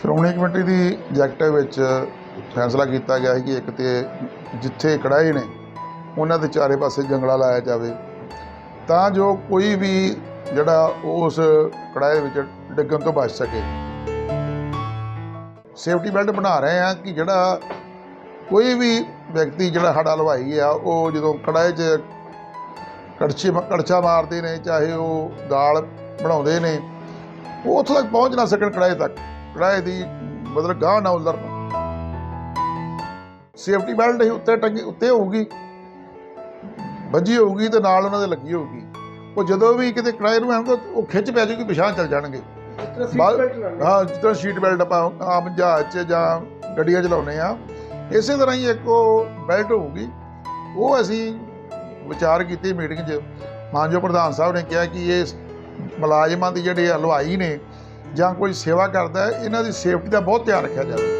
Shiromani committee ਦੀ executive ਵਿੱਚ ਫੈਸਲਾ ਕੀਤਾ ਗਿਆ ਹੈ ਕਿ ਇੱਕ ਤੇ ਜਿੱਥੇ ਕੜਾਏ ਨੇ, ਉਹਨਾਂ ਦੇ ਚਾਰੇ ਪਾਸੇ ਜੰਗਲਾ ਲਾਇਆ ਜਾਵੇ। ਤਾਂ ਜੋ ਕੋਈ ਵੀ ਜਿਹੜਾ ਉਸ ਕੜਾਏ ਵਿੱਚ ਡਿੱਗਣ ਤੋਂ ਬਚ ਸਕੇ। ਸੇਫਟੀ ਬੈਲਟ ਬਣਾ ਰਹੇ ਆ ਕਿ ਜਿਹੜਾ ਕੋਈ ਵੀ ਵਿਅਕਤੀ ਜਿਹੜਾ ਹੜਾ ਲਵਾਈ ਆ ਉਹ ਜਦੋਂ ਕੜਾਏ 'ਚ ਕੜਛੀ ਕੜਛਾ ਮਾਰਦੇ ਨੇ, ਚਾਹੇ ਉਹ ਦਾਲ ਬਣਾਉਂਦੇ ਨੇ, ਉਹ ਉੱਥੋਂ ਤੱਕ ਪਹੁੰਚ ਨਾ ਸਕਣ ਕੜਾਏ ਤੱਕ। ਕੜਾਏ ਦੀ ਮਤਲਬ ਗਾਹ ਨਾ ਉਲਰਨ ਸੇਫਟੀ ਬੈਲਟ ਹੀ ਉੱਤੇ ਟੰਗੀ ਉੱਤੇ ਹੋਊਗੀ ਵੱਜੀ ਹੋਊਗੀ ਤੇ ਨਾਲ ਉਹਨਾਂ ਦੇ ਲੱਗੀ ਹੋਊਗੀ। ਉਹ ਜਦੋਂ ਵੀ ਕਿਤੇ ਕੜਾਏ ਨੂੰ ਆਉਂਗਾ ਉਹ ਖਿੱਚ ਪੈ ਜਾਊਗੀ ਪਿਛਾਂ ਚੱਲ ਜਾਣਗੇ। ਹਾਂ ਤਰ੍ਹਾਂ ਸੀਟ ਬੈਲਟ ਆਪਾਂ ਆਮ ਜਹਾਜ਼ 'ਚ ਜਾਂ ਗੱਡੀਆਂ 'ਚ ਲਾਉਂਦੇ ਆ ਇਸੇ ਤਰ੍ਹਾਂ ਹੀ ਇੱਕ ਉਹ ਬੈਲਟ ਹੋਊਗੀ ਉਹ ਅਸੀਂ ਵਿਚਾਰ ਕੀਤੀ ਮੀਟਿੰਗ 'ਚ। ਮਾਨਜੋ ਪ੍ਰਧਾਨ ਸਾਹਿਬ ਨੇ ਕਿਹਾ ਕਿ ਇਹ ਮੁਲਾਜ਼ਮਾਂ ਦੀ ਜਿਹੜੇ ਹਲਵਾਈ ਨੇ ਜਾਂ ਕੋਈ ਸੇਵਾ ਕਰਦਾ ਹੈ, ਇਹਨਾਂ ਦੀ ਸੇਫਟੀ ਦਾ ਬਹੁਤ ਧਿਆਨ ਰੱਖਿਆ ਜਾਵੇ।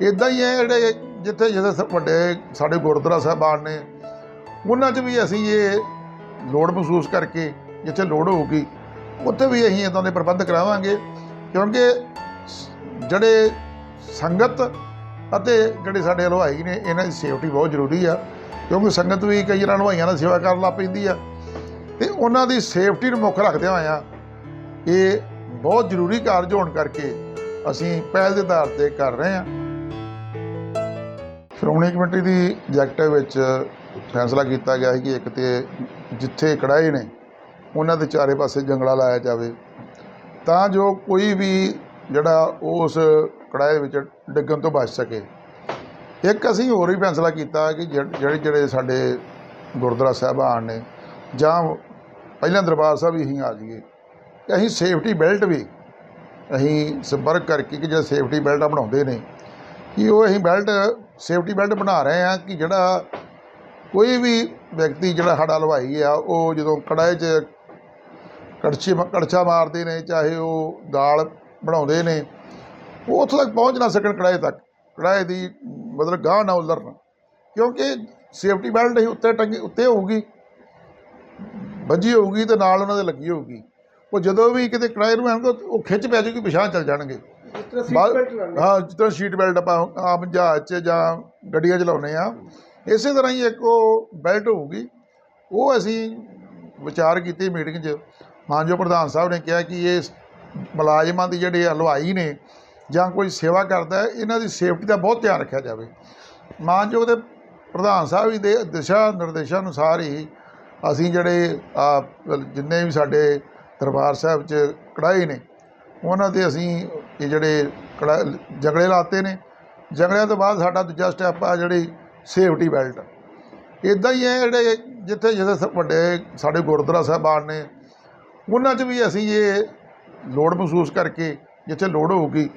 ਇਦਾਂ ਹੀ ਹੈ ਜਿਹੜੇ ਜਿੱਥੇ ਜਿੱਥੇ ਵੱਡੇ ਸਾਡੇ ਗੁਰਦੁਆਰਾ ਸਾਹਿਬਾਨ ਨੇ, ਉਹਨਾਂ 'ਚ ਵੀ ਅਸੀਂ ਇਹ ਲੋੜ ਮਹਿਸੂਸ ਕਰਕੇ ਜਿੱਥੇ ਲੋੜ ਹੋਊਗੀ, ਉੱਥੇ ਵੀ ਅਸੀਂ ਇਦਾਂ ਦੇ ਪ੍ਰਬੰਧ ਕਰਾਵਾਂਗੇ, ਕਿਉਂਕਿ ਜਿਹੜੇ ਸੰਗਤ ਅਤੇ ਜਿਹੜੇ ਸਾਡੇ ਹਲਵਾਈ ਨੇ, ਇਹਨਾਂ ਦੀ ਸੇਫਟੀ ਬਹੁਤ ਜ਼ਰੂਰੀ ਆ, ਕਿਉਂਕਿ ਸੰਗਤ ਵੀ ਕਈ ਵਾਰ ਹਲਵਾਈਆਂ ਨਾਲ ਸੇਵਾ ਕਰਨ ਲੱਗ ਪੈਂਦੀ ਆ। ਤੇ ਉਹਨਾਂ ਦੀ ਸੇਫਟੀ ਨੂੰ ਮੁੱਖ ਰੱਖਦਿਆਂ ਹੋਇਆਂ ਇਹ ਬਹੁਤ ਜ਼ਰੂਰੀ ਕਾਰਜ ਹੋਣ ਕਰਕੇ ਅਸੀਂ ਪਹਿਲ ਦੇ ਆਧਾਰ ਤੇ ਕਰ ਰਹੇ ਹਾਂ। ਸ਼੍ਰੋਮਣੀ ਕਮੇਟੀ ਦੀ ਐਗਜ਼ੈਕਟਿਵ ਵਿੱਚ ਫੈਸਲਾ ਕੀਤਾ ਗਿਆ ਹੈ ਕਿ ਇੱਕ ਤੇ ਜਿੱਥੇ ਕੜਾਏ ਨੇ, ਉਹਨਾਂ ਦੇ ਚਾਰੇ ਪਾਸੇ ਜੰਗਲਾ ਲਾਇਆ ਜਾਵੇ। ਤਾਂ ਜੋ ਕੋਈ ਵੀ ਜਿਹੜਾ ਉਸ ਕੜਾਏ ਵਿੱਚ ਡਿੱਗਣ ਤੋਂ ਬਚ ਸਕੇ। ਇੱਕ ਅਸੀਂ ਹੋਰ ਵੀ ਫੈਸਲਾ ਕੀਤਾ ਕਿ ਜਿਹੜੇ ਜਿਹੜੇ- ਜਿਹੜੇ ਸਾਡੇ ਗੁਰਦੁਆਰਾ ਸਾਹਿਬਾਨ ਨੇ ਜਾਂ ਪਹਿਲਾਂ ਦਰਬਾਰ ਸਾਹਿਬ ਹੀ ਅਸੀਂ ਆ ਜਾਈਏ। ਕਿ ਅਸੀਂ ਸੇਫਟੀ ਬੈਲਟ ਵੀ ਅਸੀਂ ਸੰਪਰਕ ਕਰਕੇ ਕਿ ਜਿਹੜਾ ਸੇਫਟੀ ਬੈਲਟ ਬਣਾਉਂਦੇ ਨੇ, ਕਿ ਉਹ ਅਸੀਂ ਬੈਲਟ, ਸੇਫਟੀ ਬੈਲਟ ਬਣਾ ਰਹੇ ਆ ਕਿ ਜਿਹੜਾ ਕੋਈ ਵੀ ਵਿਅਕਤੀ ਜਿਹੜਾ ਸਾਡਾ ਹਲਵਾਈ ਆ, ਉਹ ਜਦੋਂ ਕੜਾਏ 'ਚ ਕੜਛੀ ਕੜਛਾ ਮਾਰਦੇ ਨੇ, ਚਾਹੇ ਉਹ ਦਾਲ ਬਣਾਉਂਦੇ ਨੇ, ਉਹ ਉੱਥੋਂ ਤੱਕ ਪਹੁੰਚ ਨਾ ਸਕਣ ਕੜਾਏ ਤੱਕ। ਕੜਾਏ ਦੀ ਮਤਲਬ ਗਾਹ ਨਾ ਉਲਰਨ। ਕਿਉਂਕਿ ਸੇਫਟੀ ਬੈਲਟ ਹੀ ਉੱਤੇ ਟੰਗੀ, ਉੱਤੇ ਹੋਊਗੀ, ਵੱਜੀ ਹੋਊਗੀ ਤੇ ਨਾਲ ਉਹਨਾਂ ਦੇ ਲੱਗੀ ਹੋਊਗੀ। ਉਹ ਜਦੋਂ ਵੀ ਕਿਤੇ ਕੜਾਏ ਨੂੰ ਆਉਂਗਾ ਉਹ ਖਿੱਚ ਪੈ ਜਾਊਗੀ ਪਿਛਾਂ ਚੱਲ ਜਾਣਗੇ। ਹਾਂ ਜਿਸ ਤਰ੍ਹਾਂ ਸੀਟ ਬੈਲਟ ਆਪਾਂ ਆਮ ਜਹਾਜ਼ 'ਚ ਜਾਂ ਗੱਡੀਆਂ 'ਚ ਲਾਉਂਦੇ ਆ। ਇਸੇ ਤਰ੍ਹਾਂ ਹੀ ਇੱਕ ਉਹ ਬੈਲਟ ਹੋਊਗੀ। ਉਹ ਅਸੀਂ ਵਿਚਾਰ ਕੀਤੀ ਮੀਟਿੰਗ 'ਚ। ਮਾਨਜੋ ਪ੍ਰਧਾਨ ਸਾਹਿਬ ਨੇ ਕਿਹਾ ਕਿ ਇਹ ਮੁਲਾਜ਼ਮਾਂ ਦੀ ਜਿਹੜੇ ਹਲਵਾਈ ਨੇ ਜਾਂ ਕੋਈ ਸੇਵਾ ਕਰਦਾ ਇਹਨਾਂ ਦੀ ਸੇਫਟੀ ਦਾ ਬਹੁਤ ਧਿਆਨ ਰੱਖਿਆ ਜਾਵੇ। ਮਾਨਯੋਗ ਦੇ ਪ੍ਰਧਾਨ ਸਾਹਿਬ ਦੇ ਦਿਸ਼ਾ ਨਿਰਦੇਸ਼ਾਂ ਅਨੁਸਾਰ ਹੀ ਅਸੀਂ ਜਿਹੜੇ ਜਿੰਨੇ ਵੀ ਸਾਡੇ ਦਰਬਾਰ ਸਾਹਿਬ 'ਚ ਕੜਾਈ ਨੇ। ਉਹਨਾਂ ਤੇ ਅਸੀਂ ਇਹ ਜਿਹੜੇ ਕੜਾ ਜੰਗਲੇ ਲਾਤੇ ਨੇ। ਜੰਗਲਿਆਂ ਤੋਂ ਬਾਅਦ ਸਾਡਾ ਦੂਜਾ ਸਟੈਪ ਆ ਜਿਹੜੀ ਸੇਫਟੀ ਬੈਲਟ ਇਦਾਂ ਹੀ ਹੈ ਜਿਹੜੇ ਜਿੱਥੇ ਜਿੱਥੇ ਵੱਡੇ ਸਾਡੇ ਗੁਰਦੁਆਰਾ ਸਾਹਿਬਾਨ ਨੇ, ਉਹਨਾਂ 'ਚ ਵੀ ਅਸੀਂ ਇਹ ਲੋੜ ਮਹਿਸੂਸ ਕਰਕੇ ਜਿੱਥੇ ਲੋੜ ਹੋਊਗੀ,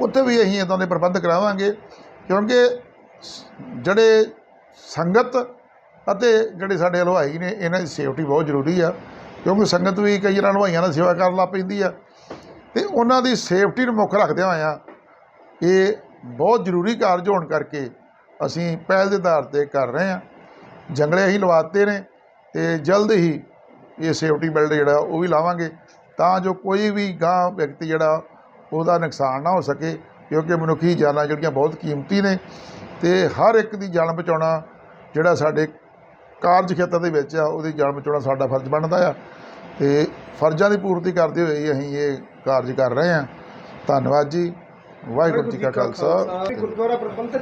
ਉੱਥੇ ਵੀ ਅਸੀਂ ਇਦਾਂ ਦੇ ਪ੍ਰਬੰਧ ਕਰਾਵਾਂਗੇ। ਕਿਉਂਕਿ ਸ- ਜਿਹੜੇ ਸੰਗਤ ਅਤੇ ਜਿਹੜੇ ਸਾਡੇ ਹਲਵਾਈ ਨੇ, ਇਹਨਾਂ ਦੀ ਸੇਫਟੀ ਬਹੁਤ ਜ਼ਰੂਰੀ ਆ। ਕਿਉਂਕਿ ਸੰਗਤ ਵੀ ਕਈ ਵਾਰ ਹਲਵਾਈਆਂ ਨਾਲ ਸੇਵਾ ਕਰਨ ਲੱਗ ਪੈਂਦੀ ਆ। ਤੇ ਉਹਨਾਂ ਦੀ ਸੇਫਟੀ ਨੂੰ ਮੁੱਖ ਰੱਖਦਿਆਂ ਹੋਇਆਂ ਇਹ ਬਹੁਤ ਜ਼ਰੂਰੀ ਕਾਰਜ ਹੋਣ ਕਰਕੇ ਅਸੀਂ ਪਹਿਲ ਦੇ ਆਧਾਰ ਤੇ ਕਰ ਰਹੇ ਹਾਂ ਜੰਗਲੇ ਅਸੀਂ ਲਵਾਤੇ ਨੇ ਤੇ ਜਲਦ ਹੀ ਇਹ ਸੇਫਟੀ ਬੈਲਟ ਜਿਹੜਾ ਉਹ ਵੀ ਲਾਵਾਂਗੇ ਤਾਂ ਜੋ ਕੋਈ ਵੀ ਗਾਂ ਵਿਅਕਤੀ ਜਿਹੜਾ ਉਹਦਾ ਨੁਕਸਾਨ ਨਾ ਹੋ ਸਕੇ, ਕਿਉਂਕਿ ਮਨੁੱਖੀ ਜਾਨਾਂ ਜਿਹੜੀਆਂ ਬਹੁਤ ਕੀਮਤੀ ਨੇ ਤੇ ਹਰ ਇੱਕ ਦੀ ਜਾਨ ਬਚਾਉਣਾ ਜਿਹੜਾ ਸਾਡੇ ਕਾਰਜ ਖੇਤਰ ਦੇ ਵਿੱਚ ਆ ਉਹਦੀ ਜਾਨ ਬਚਾਉਣਾ ਸਾਡਾ ਫਰਜ਼ ਬਣਦਾ ਆ। ਤੇ ਫਰਜ਼ਾਂ ਦੀ ਪੂਰਤੀ ਕਰਦੇ ਹੋਏ ਹੀ ਅਸੀਂ ਇਹ ਕਾਰਜ ਕਰ ਰਹੇ ਹਾਂ ਧੰਨਵਾਦ ਜੀ। ਵਾਹਿਗੁਰੂ ਜੀ ਕਾ ਖਾਲਸਾ। ਗੁਰਦੁਆਰਾ ਪ੍ਰਬੰਧਕ